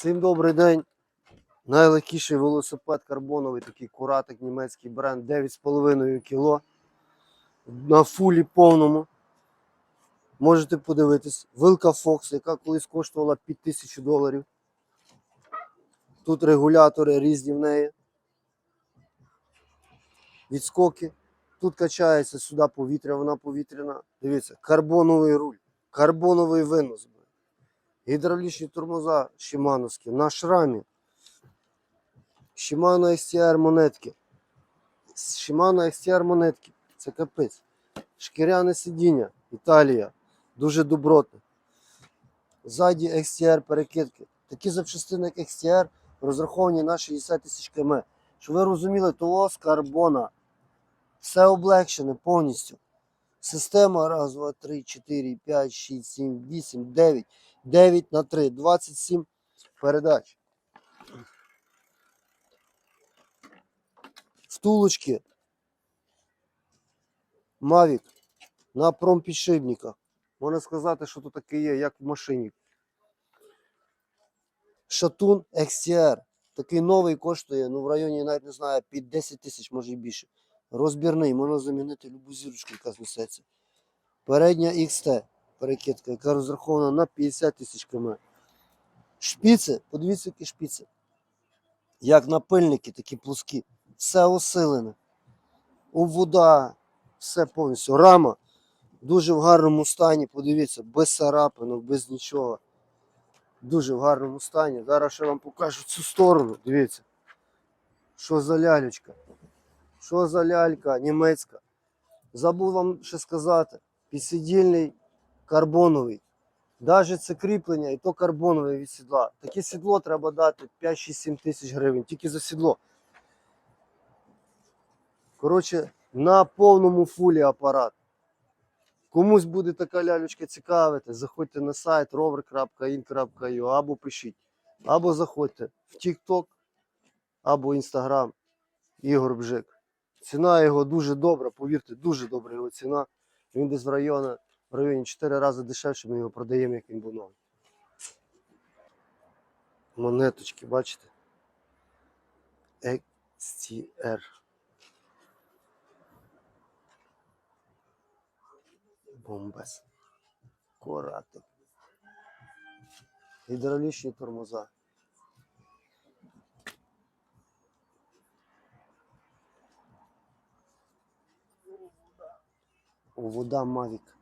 Всім добрий день. Найлегкіший велосипед карбоновий, такий куратик, німецький бренд 9,5 кг. На фулі повному. Можете подивитись. Вилка Fox, яка колись коштувала під 1000 доларів. Тут регулятори різні в неї. Відскоки. Тут качається сюди повітря, вона повітряна. Дивіться, карбоновий руль, карбоновий винос. Гідравлічні тормоза Шимановські на шрамі. Shimano XTR монетки. Shimano XTR монетки. Це капець. Шкіряне сидіння. Італія. Дуже добротне. Ззаді XTR перекидки. Такі запчастини, як XTR, розраховані на 60 тисяч км. Щоб ви розуміли, того з карбона. Все облегшене повністю. Система раз, два, три, чотири, п'ять, шість, сім, вісім, дев'ять. 9 на 3, 27 передач. Втулочки. Mavic на промпідшипниках. Можна сказати, що тут таке є, як в машині. Шатун XTR. Такий новий коштує, ну в районі, навіть не знаю, під 10 тисяч, може і більше. Розбірний, можна замінити любу зірочку, яка знесеться. Передня XT перекидка, яка розрахована на 50 тисяч км. Шпіци, подивіться, які шпіци. Як напильники, такі плоскі. Все осилене. Вода, все повністю. Рама дуже в гарному стані. Подивіться, без царапинок, без нічого. Дуже в гарному стані. Зараз ще вам покажу цю сторону. Дивіться. Що за лялечка? Що за лялька німецька? Забув вам ще сказати. Підсидільний карбоновий. Навіть це кріплення, і то карбонове від сідла. Таке сідло треба дати 5-6-7 тисяч гривень, тільки за сідло. Коротше, на повному фулі апарат. Комусь буде така лялючка цікавити, заходьте на сайт rover.in.ua або пишіть, або заходьте в TikTok, або Instagram Ігор Бжик. Ціна його дуже добра, повірте, дуже добра його ціна. Він десь в районі в районі 4 рази дешевше, ми його продаємо, як він був новий. Монеточки, бачите? XTR. Бомбес. Коратик. Гідравлічні тормоза. Вода Mavic.